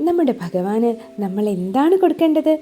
നമ്മുടെ ഭഗവാന് നമ്മൾ എന്താണ് കൊടുക്കേണ്ടത്?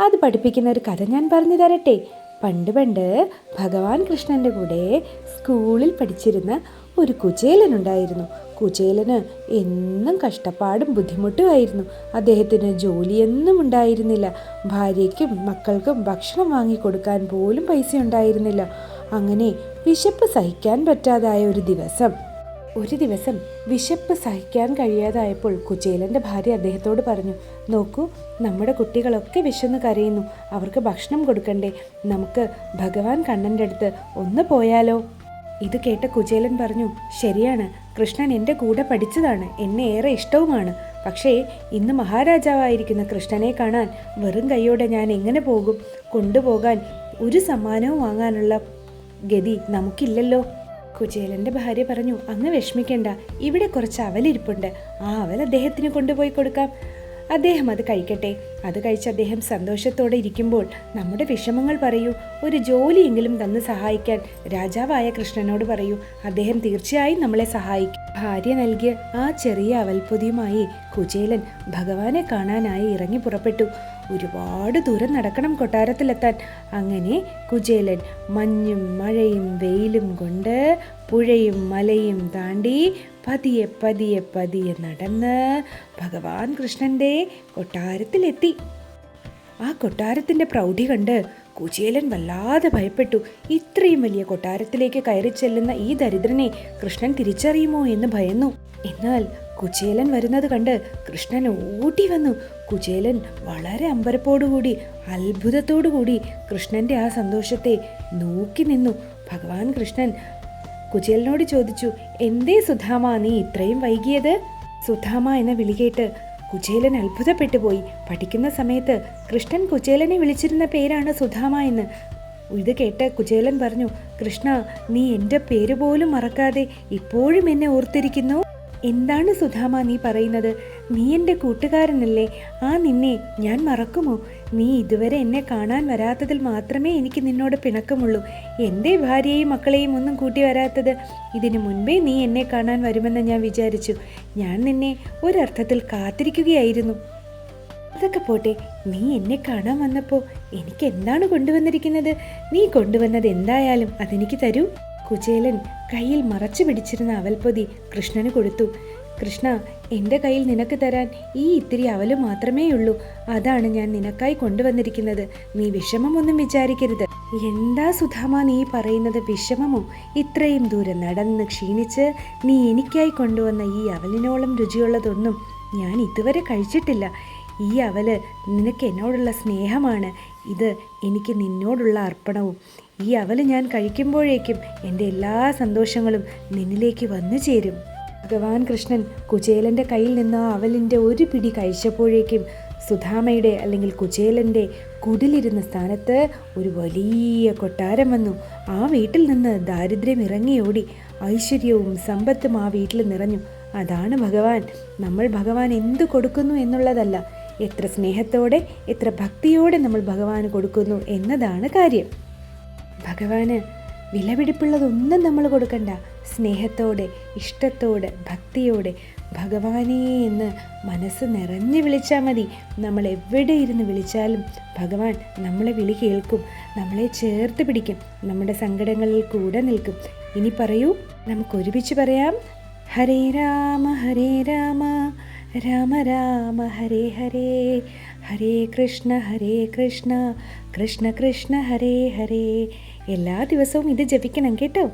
അത് പഠിപ്പിക്കുന്ന ഒരു കഥ ഞാൻ പറഞ്ഞു തരട്ടെ. പണ്ട് പണ്ട് ഭഗവാൻ കൃഷ്ണന്റെ കൂടെ സ്കൂളിൽ പഠിച്ചിരുന്ന ഒരു കുചേലനുണ്ടായിരുന്നു കുചേലന് എന്നും കഷ്ടപ്പാടും ബുദ്ധിമുട്ടുമായിരുന്നു അദ്ദേഹത്തിന് ജോലിയൊന്നും ഉണ്ടായിരുന്നില്ല. ഭാര്യയ്ക്കും മക്കൾക്കും ഭക്ഷണം വാങ്ങിക്കൊടുക്കാൻ പോലും പൈസ ഉണ്ടായിരുന്നില്ല. അങ്ങനെ വിശപ്പ് സഹിക്കാൻ പറ്റാതായ ഒരു ദിവസം ഒരു ദിവസം വിശപ്പ് സഹിക്കാൻ കഴിയാതായപ്പോൾ കുചേലന്റെ ഭാര്യ അദ്ദേഹത്തോട് പറഞ്ഞു നോക്കൂ നമ്മുടെ കുട്ടികളൊക്കെ വിശന്ന് കരയുന്നു. അവർക്ക് ഭക്ഷണം കൊടുക്കണ്ടേ. നമുക്ക് ഭഗവാൻ കണ്ണന്റെ അടുത്ത് ഒന്ന് പോയാലോ? ഇത് കേട്ട കുചേലൻ പറഞ്ഞു ശരിയാണ്. കൃഷ്ണൻ എന്റെ കൂടെ പഠിച്ചതാണ്. എന്നെ ഏറെ ഇഷ്ടവുമാണ്. പക്ഷേ ഇന്ന് മഹാരാജാവായിരിക്കുന്ന കൃഷ്ണനെ കാണാൻ വെറും കൈയോടെ ഞാൻ എങ്ങനെ പോകും? കൊണ്ടുപോകാൻ ഒരു സമ്മാനവും വാങ്ങാനുള്ള ഗതി നമുക്കില്ലല്ലോ. കുചേലന്റെ ഭാര്യ പറഞ്ഞു അങ്ങ് വിഷമിക്കേണ്ട ഇവിടെ കുറച്ച് അവലിരിപ്പുണ്ട്. ആ അവൽ അദ്ദേഹത്തിന് കൊണ്ടുപോയി കൊടുക്കാം. അദ്ദേഹം അത് കഴിക്കട്ടെ. അത് കഴിച്ച് അദ്ദേഹം സന്തോഷത്തോടെ ഇരിക്കുമ്പോൾ നമ്മുടെ വിഷമങ്ങൾ പറയൂ. ഒരു ജോലിയെങ്കിലും തന്ന് സഹായിക്കാൻ രാജാവായ കൃഷ്ണനോട് പറയൂ. അദ്ദേഹം തീർച്ചയായും നമ്മളെ സഹായിക്കും. ഭാര്യ നൽകിയ ആ ചെറിയ അവൽപ്പൊതിയുമായി കുചേലൻ ഭഗവാനെ കാണാനായി ഇറങ്ങി പുറപ്പെട്ടു. ഒരുപാട് ദൂരം നടക്കണം കൊട്ടാരത്തിലെത്താൻ. അങ്ങനെ കുചേലൻ മഞ്ഞും മഴയും വെയിലും കൊണ്ട് പുഴയും മലയും താണ്ടി പതിയെ പതിയെ പതിയെ നടന്ന് ഭഗവാൻ കൃഷ്ണന്റെ കൊട്ടാരത്തിലെത്തി. ആ കൊട്ടാരത്തിന്റെ പ്രൗഢി കണ്ട് കുചേലൻ വല്ലാതെ ഭയപ്പെട്ടു. ഇത്രയും വലിയ കൊട്ടാരത്തിലേക്ക് കയറി ചെല്ലുന്ന ഈ ദരിദ്രനെ കൃഷ്ണൻ തിരിച്ചറിയുമോ എന്ന് ഭയന്നു. എന്നാൽ കുചേലൻ വരുന്നത് കണ്ട് കൃഷ്ണൻ ഓടി വന്നു. കുചേലൻ വളരെ അമ്പരപ്പോടുകൂടി അത്ഭുതത്തോടുകൂടി കൃഷ്ണന്റെ ആ സന്തോഷത്തെ നോക്കി നിന്നു. ഭഗവാൻ കൃഷ്ണൻ കുചേലനോട് ചോദിച്ചു എന്തേ സുധാമ നീ ഇത്രയും വൈകിയത്? സുധാമ എന്ന വിളി കേട്ട് കുചേലൻ അത്ഭുതപ്പെട്ടു പോയി. പഠിക്കുന്ന സമയത്ത് കൃഷ്ണൻ കുചേലനെ വിളിച്ചിരുന്ന പേരാണ് സുധാമ എന്ന്. ഇത് കേട്ട് കുചേലൻ പറഞ്ഞു കൃഷ്ണ നീ എന്റെ പേര് പോലും മറക്കാതെ ഇപ്പോഴും എന്നെ ഓർത്തിരിക്കുന്നു? എന്താണ് സുധാമ നീ പറയുന്നത്? നീ എന്റെ കൂട്ടുകാരനല്ലേ? ആ നിന്നെ ഞാൻ മറക്കുമോ? നീ ഇതുവരെ എന്നെ കാണാൻ വരാത്തതിൽ മാത്രമേ എനിക്ക് നിന്നോട് പിണക്കമുള്ളൂ. എന്റെ ഭാര്യയെയും മക്കളെയും ഒന്നും കൂട്ടി വരാത്തത് ഇതിനു മുൻപേ നീ എന്നെ കാണാൻ വരുമെന്ന് ഞാൻ വിചാരിച്ചു. ഞാൻ നിന്നെ ഒരർത്ഥത്തിൽ കാത്തിരിക്കുകയായിരുന്നു. അതൊക്കെ പോട്ടെ നീ എന്നെ കാണാൻ വന്നപ്പോൾ എനിക്ക് എന്താണ് കൊണ്ടുവന്നിരിക്കുന്നത്? നീ കൊണ്ടുവന്നത് എന്തായാലും അതെനിക്ക് തരൂ. കുചേലൻ കയ്യിൽ മറച്ചു പിടിച്ചിരുന്ന അവൽപ്പൊതി കൃഷ്ണന് കൊടുത്തു. കൃഷ്ണ എന്റെ കയ്യിൽ നിനക്ക് തരാൻ ഈ ഇത്തിരി അവൽ മാത്രമേ ഉള്ളൂ. അതാണ് ഞാൻ നിനക്കായി കൊണ്ടുവന്നിരിക്കുന്നത്. നീ വിഷമമൊന്നും വിചാരിക്കരുത്. എന്താ സുധാമ നീ പറയുന്നത് വിഷമമോ? ഇത്രയും ദൂരം നടന്ന് ക്ഷീണിച്ച് നീ എനിക്കായി കൊണ്ടുവന്ന ഈ അവലിനോളം രുചിയുള്ളതൊന്നും ഞാൻ ഇതുവരെ കഴിച്ചിട്ടില്ല. ഈ അവൽ നിനക്ക് എന്നോടുള്ള സ്നേഹമാണ്. ഇത് എനിക്ക് നിന്നോടുള്ള അർപ്പണവും. ഈ അവൽ ഞാൻ കഴിക്കുമ്പോഴേക്കും എന്റെ എല്ലാ സന്തോഷങ്ങളും നിന്നിലേക്ക് വന്നു ചേരും. ഭഗവാൻ കൃഷ്ണൻ കുചേലന്റെ കയ്യിൽ നിന്ന് ആ അവലിന്റെ ഒരു പിടി കഴിച്ചപ്പോഴേക്കും സുധാമയുടെ അല്ലെങ്കിൽ കുചേലന്റെ കുടിലിരുന്ന സ്ഥാനത്ത് ഒരു വലിയ കൊട്ടാരം വന്നു. ആ വീട്ടിൽ നിന്ന് ദാരിദ്ര്യം ഇറങ്ങിയോടി ഐശ്വര്യവും സമ്പത്തും ആ വീട്ടിൽ നിറഞ്ഞു. അതാണ് ഭഗവാൻ. നമ്മൾ ഭഗവാൻ എന്തു കൊടുക്കുന്നു എന്നുള്ളതല്ല. എത്ര സ്നേഹത്തോടെ എത്ര ഭക്തിയോടെ നമ്മൾ ഭഗവാന് കൊടുക്കുന്നു എന്നതാണ് കാര്യം. ഭഗവാന് വിലപിടിപ്പുള്ളതൊന്നും നമ്മൾ കൊടുക്കണ്ട. സ്നേഹത്തോടെ ഇഷ്ടത്തോടെ ഭക്തിയോടെ ഭഗവാനേ എന്ന് മനസ്സ് നിറഞ്ഞു വിളിച്ചാൽ മതി. നമ്മൾ എവിടെ ഇരുന്ന് വിളിച്ചാലും ഭഗവാൻ നമ്മളെ വിളി കേൾക്കും നമ്മളെ ചേർത്ത് പിടിക്കും നമ്മുടെ സങ്കടങ്ങളിൽ കൂടെ നിൽക്കും. ഇനി പറയൂ നമുക്ക് ഒരുമിച്ച് പറയാം. ഹരേ രാമ ഹരേ രാമ. രാമ രാമ ഹരേ ഹരേ ഹരേ കൃഷ്ണ ഹരേ കൃഷ്ണ കൃഷ്ണ കൃഷ്ണ ഹരേ ഹരേ. എല്ലാ ദിവസവും ഇത് ജപിക്കണം കേട്ടോ.